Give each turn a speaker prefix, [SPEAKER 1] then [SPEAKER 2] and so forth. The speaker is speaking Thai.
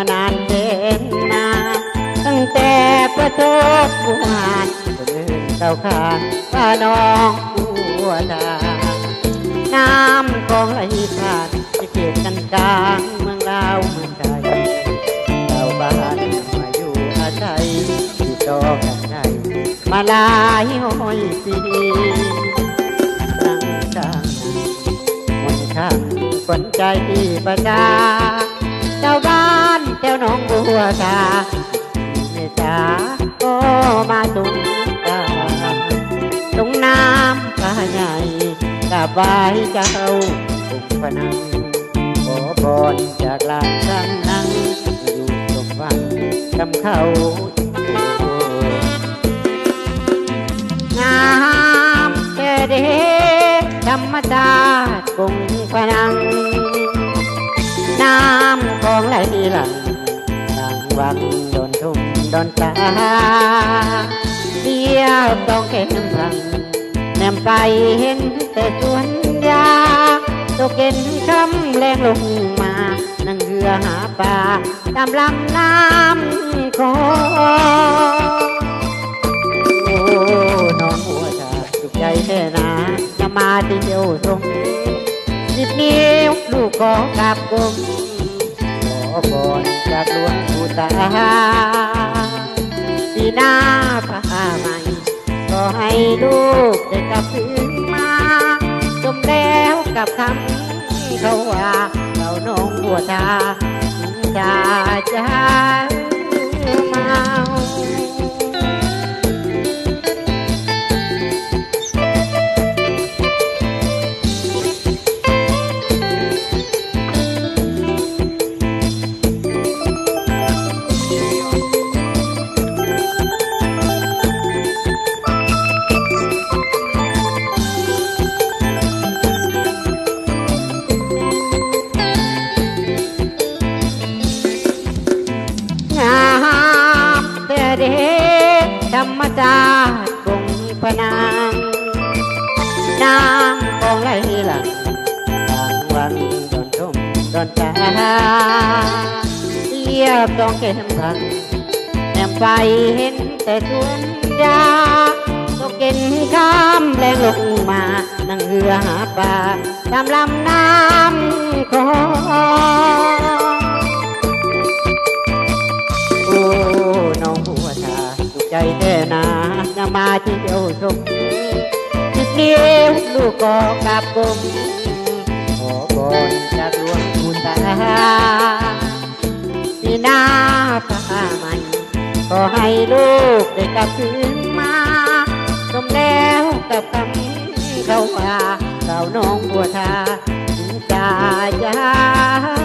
[SPEAKER 1] านานเด่นนา ตั้งแต่ประสบบุหานคนอื่นเก่าขานว่าน้องบัวดา น้ำคลองไหลผ่านที่เขตกันกลางเมืองลาวเมืองไทยชาวบ้านมาอยู่อาศัยที่ต่อกันใจมาลายห้อยปีตั้งจางมนข้างคนใจประดาเจ้าบ้า นเจ้าหน้องบัวตาเมตตาก็มาตุงตาตรงน้ำพระใหญ่กราบไหว้เจ้าองค์พนังขอพรจากลานกำนังอยู่สมหวังกำเข้างามแค่เดธรรมชาติคงพนังน้ำของไหลหลัง วังโดนทุ่มโดนตาเดียวต้องเข็นพังแนมไปเห็นแต่สวนยาตกเย็นคำแรงลงมา นั่งเรือหาปลาตามลำน้ำคอโอ้น้องหัวชาสุขใจแค่นาจะมาเที่ยวตรงสิบนิ้วลูกขอกราบกรมขอพรจากหลวง ตาสีหน้าผ้าใหม่ก็ให้ลูกได้กลับคืนมาจมแล้วกับคำเขาว่าเราน้องบัวตาจะจะเมา รรมชาคงพนางน้ำของไหลหลังต่างวันโดนทุ่มโดนตาเทียบต้องเก็มพันแนมไปเห็นแต่สวนยาตกเย็นข้ามแรงลงมานั่งเรือหาปลาตามลำน้ำคอโอ้น้องบัวตาสุขใจแน่นา มาเที่ยวชมจิตเดียวลูกก็กราบกรมขอบอนจากหลวงปู่ตาปีหน้าฟ้าใหม่ขอให้ลูกได้กลับคืนมาสมแล้วกับคำเขาว่าเราน้องบัวทาถึงจะยา